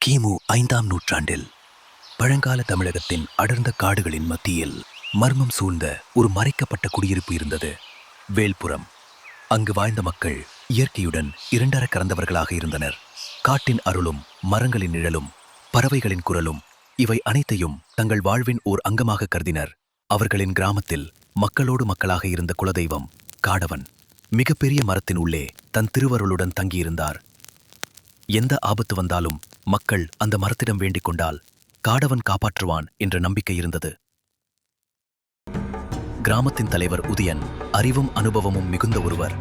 கிமு ஐந்தாம் நூற்றாண்டில் பழங்கால தமிழகத்தின் அடர்ந்த காடுகளின் மத்தியில் மர்மம் சூழ்ந்த ஒரு மறைக்கப்பட்ட குடியிருப்பு இருந்தது வேல்புரம். அங்கு வாழ்ந்த மக்கள் இயற்கையுடன் இரண்டர கறந்தவர்களாக இருந்தனர். காட்டின் அருளும் மரங்களின் நிழலும் பறவைகளின் குரலும் இவை அனைத்தையும் தங்கள் வாழ்வின் ஓர் அங்கமாக கருதினர். அவர்களின் கிராமத்தில் மக்களோடு மக்களாக இருந்த குலதெய்வம் காடவன் மிகப்பெரிய மரத்தின் உள்ளே தன் திருவருளுடன் தங்கியிருந்தார். எந்த ஆபத்து வந்தாலும் மக்கள் அந்த மரத்திடம் வேண்டிக் கொண்டால் காடவன் காப்பாற்றுவான் என்ற நம்பிக்கை இருந்தது. கிராமத்தின் தலைவர் உதயன் அறிவும் அனுபவமும் மிகுந்த ஒருவர்.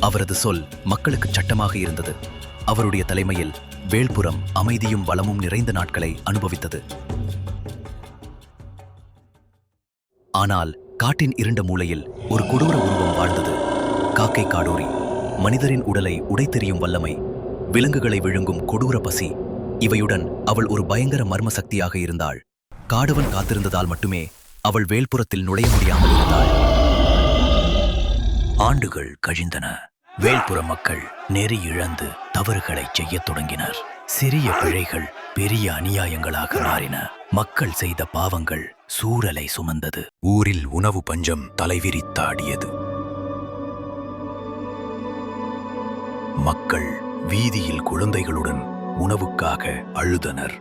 அவரது சொல் மக்களுக்கு சட்டமாக இருந்தது. அவருடைய தலைமையில் வேல்புரம் அமைதியும் வளமும் நிறைந்த நாட்களை அனுபவித்தது. ஆனால் காட்டின் இருண்ட மூலையில் ஒரு கொடூர உருவம் வாழ்ந்தது. காக்கை காடோரி மனிதரின் உடலை உடைத்தெறியும் வல்லமை விலங்குகளை விழுங்கும் கொடூர பசி. இவையுடன் அவள் ஒரு பயங்கர மர்ம சக்தியாக இருந்தாள். காடவன் காத்திருந்ததால் மட்டுமே அவள் வேல்புறத்தில் நுழைய முடியாமல் இருந்தாள். ஆண்டுகள் கழிந்தன. வேல்புற மக்கள் நெறி இழந்து தவறுகளை செய்யத் தொடங்கினர். சிறிய பிழைகள் பெரிய அநியாயங்களாக மாறின. மக்கள் செய்த பாவங்கள் சூரலை சுமந்தது. ஊரில் உணவு பஞ்சம் தலைவிரித்தாடியது. மக்கள் வீதியில் குழந்தைகளுடன் உணவுக்காக அழுதனர்.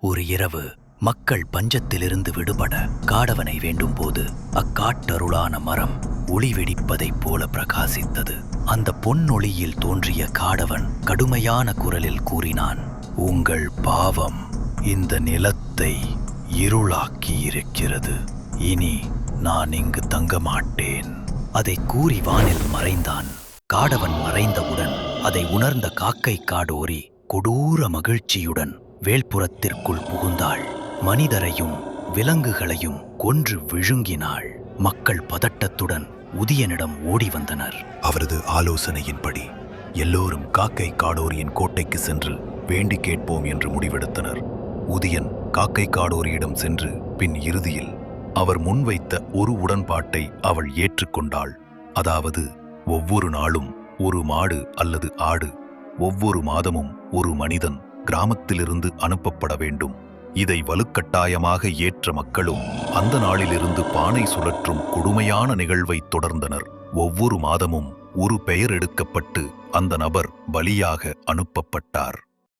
ஒரு இரவு மக்கள் பஞ்சத்திலிருந்து விடுபட காடவனை வேண்டும் போது அக்காட்டருளான மரம் ஒளி வெடிப்பதைப் போல பிரகாசித்தது. அந்த பொன்னொளியில் தோன்றிய காடவன் கடுமையான குரலில் கூறினான் உங்கள் பாவம் இந்த நிலத்தை இருளாக்கி இருக்கிறது இனி நான் இங்கு தங்க மாட்டேன் அதை கூறி வானில் மறைந்தான். காடவன் மறைந்தவுடன் அதை உணர்ந்த காக்கை காடோரி கொடூர மகிழ்ச்சியுடன் வேல்புறத்திற்குள் புகுந்தாள். மனிதரையும் விலங்குகளையும் கொன்று விழுங்கினாள். மக்கள் பதட்டத்துடன் உதியனிடம் ஓடி வந்தனர். அவரது ஆலோசனையின்படி எல்லோரும் காக்கை காடோரியின் கோட்டைக்கு சென்று வேண்டி கேட்போம் என்று முடிவெடுத்தனர். உதியன் காக்கை காடோரியிடம் சென்று பின் இறுதியில் அவர் முன்வைத்த ஒரு உடன்பாட்டை அவள் ஏற்றுக்கொண்டாள். அதாவது ஒவ்வொரு நாளும் ஒரு மாடு அல்லது ஆடு ஒவ்வொரு மாதமும் ஒரு மனிதன் கிராமத்திலிருந்து அனுப்பப்பட வேண்டும். இதை வலுக்கட்டாயமாக ஏற்ற மக்களும் அந்த நாளிலிருந்து பானை சுழற்றும் கொடுமையான நிகழ்வை தொடர்ந்தனர். ஒவ்வொரு மாதமும் ஒரு பெயர் எடுக்கப்பட்டு அந்த நபர் பலியாக அனுப்பப்பட்டார்.